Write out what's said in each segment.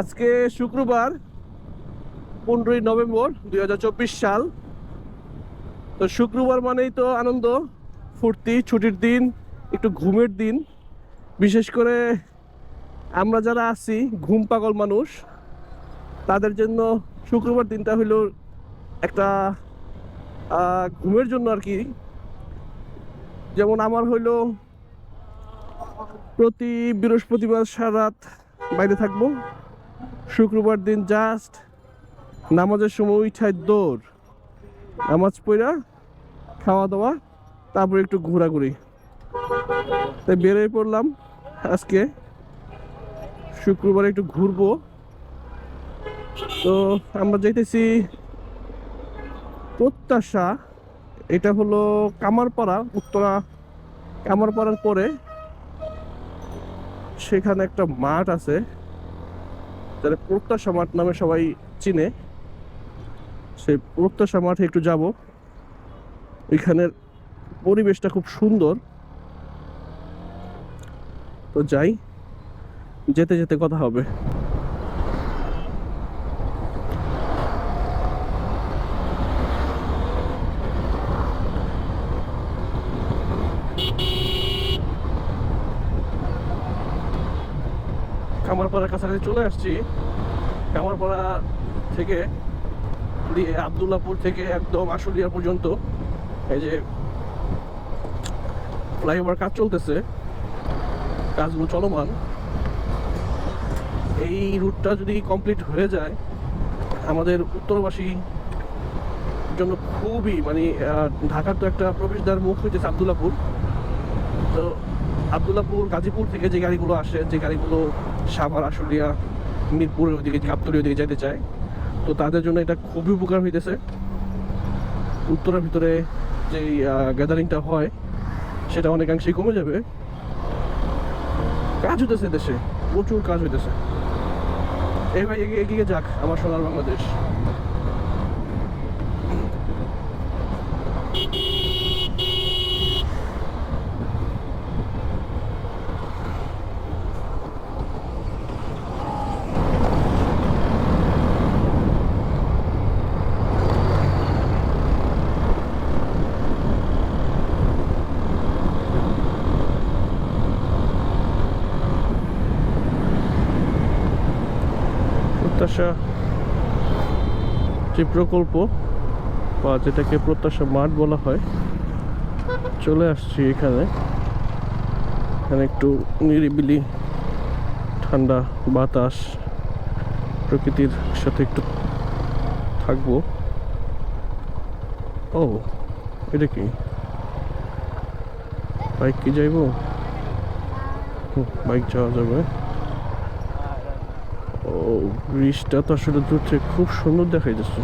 আজকে শুক্রবার, পনেরোই নভেম্বর দুই হাজার চব্বিশ সাল। তো শুক্রবার মানেই তো আনন্দ, ফুর্তি, ছুটির দিন, একটু ঘুমের দিন। বিশেষ করে আমরা যারা আছি, ঘুম পাগল মানুষ, তাদের জন্য শুক্রবার দিনটা হইল একটা ঘুমের জন্য আর কি। যেমন আমার হইল প্রতি বৃহস্পতিবার সারা রাত বাইরে থাকব। শুক্রবার দিন জাস্ট নামাজের সময় উঠায় দৌড়, নামাজ পড়া, খাওয়া দাওয়া, তারপর একটু ঘোরাঘুরি। তাই বেরোয় পড়লাম। আজকে শুক্রবার একটু ঘুরবো। তো আমরা যাইতেছি প্রত্যাশা, এটা হলো কামারপাড়া, উত্তরা কামারপাড়ার পরে সেখানে একটা মাঠ আছে। যারা প্রত্যাশা মাঠ নামে সবাই চিনে। সেই প্রত্যাশা মাঠে একটু যাব। এখানের পরিবেশটা খুব সুন্দর। তো যাই, যেতে যেতে কথা হবে। কামারপাড়ার কাছাকাছি চলে আসছি। কামারপাড়া থেকে দিয়ে আবদুল্লাপুর থেকে একদম আশুলিয়া পর্যন্ত। এই যে ফ্লাইওভার কাজ চলতেছে। কাজগুলো চলমান। এই রুটটা যদি কমপ্লিট হয়ে যায়, আমাদের উত্তরবাসী জন্য খুবই মানে ঢাকার তো একটা প্রবেশদ্বার মুখ হইতেছে আবদুল্লাপুর তো আবদুল্লাপুর গাজীপুর থেকে যে গাড়িগুলো আসে, যে গাড়িগুলো সাভার, আশুলিয়া, মিরপুরের ওদিকে গাবতলির ওদিকে যেতে চায়। তো তাদের জন্য এটা খুবই উপকার হইতেছে। উত্তরের ভিতরে যে গ্যাদারিংটা হয়, সেটা অনেকাংশেই কমে যাবে। কাজ হইতেছে দেশে প্রচুর কাজ হইতেছে। এগিয়ে এগিয়ে যাক আমার সোনার বাংলাদেশ। প্রত্যাশা যে প্রকল্প বা যেটাকে প্রত্যাশা মাঠ বলা হয়, চলে আসছি এখানে। এখানে একটু নিরিবিলি ঠান্ডা বাতাস, প্রকৃতির সাথে একটু থাকব। ও, এটা কি? বাইক কি যাইবো? বাইক যাওয়া যাবে। ব্রিজটা তো আসলে দূর থেকে খুব সুন্দর দেখাই যাচ্ছে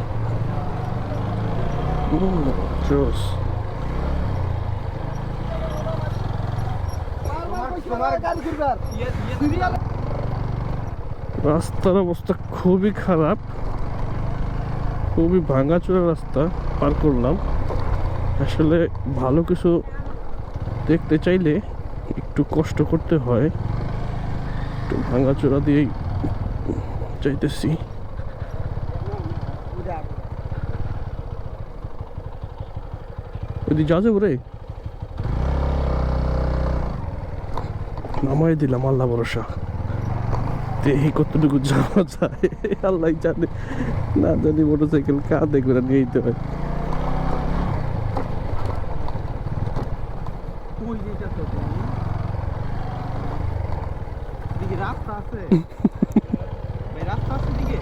রাস্তার অবস্থা খুবই খারাপ। খুবই ভাঙাচোরা রাস্তা, পার করলাম। আসলে ভালো কিছু দেখতে চাইলে একটু কষ্ট করতে হয়। একটু ভাঙাচোরা দিয়েই চাইতেছি ওই যা যাব রে নামাই দিলাম আল্লাহ ভরসা দেখি কতটুকু যাওয়া যায় আল্লাহ জানে না জানি মোটরসাইকেল কাঁধে করে নিয়ে যেতে হয় রাস্তা আছে ভাই, রাস্তা আছে দিকে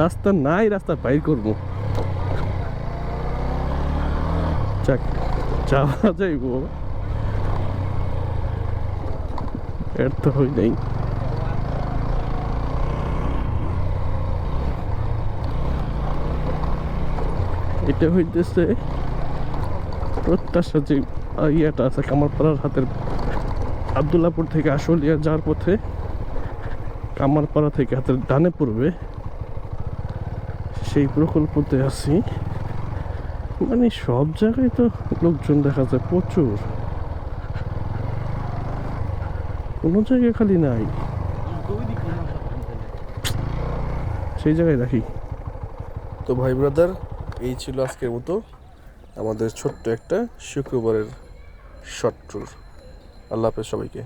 রাস্তা নাই, রাস্তা বাইর করব। যাওয়া যাইব এর তো হই নাই। এটা হইতেছে প্রত্যাশা যে ইয়েটা আছে, কামারপাড়ার হাতের আবদুল্লাপুর থেকে আশুলিয়া যাওয়ার পথে কামারপাড়া থেকে হাতের ডানে পড়বে। সেই প্রকল্পতে আছি। মানে সব জায়গায় তো লোকজন দেখা যায় প্রচুর। কোনো জায়গায় খালি নাই। সেই জায়গায় রাখি তো ভাই ব্রাদার এই ছিল আজকের মতো। আমাদের ছোট্ট একটা শুক্রবারের শর্ট ট্যুর আল্লাহ হাফেজ সবাইকে।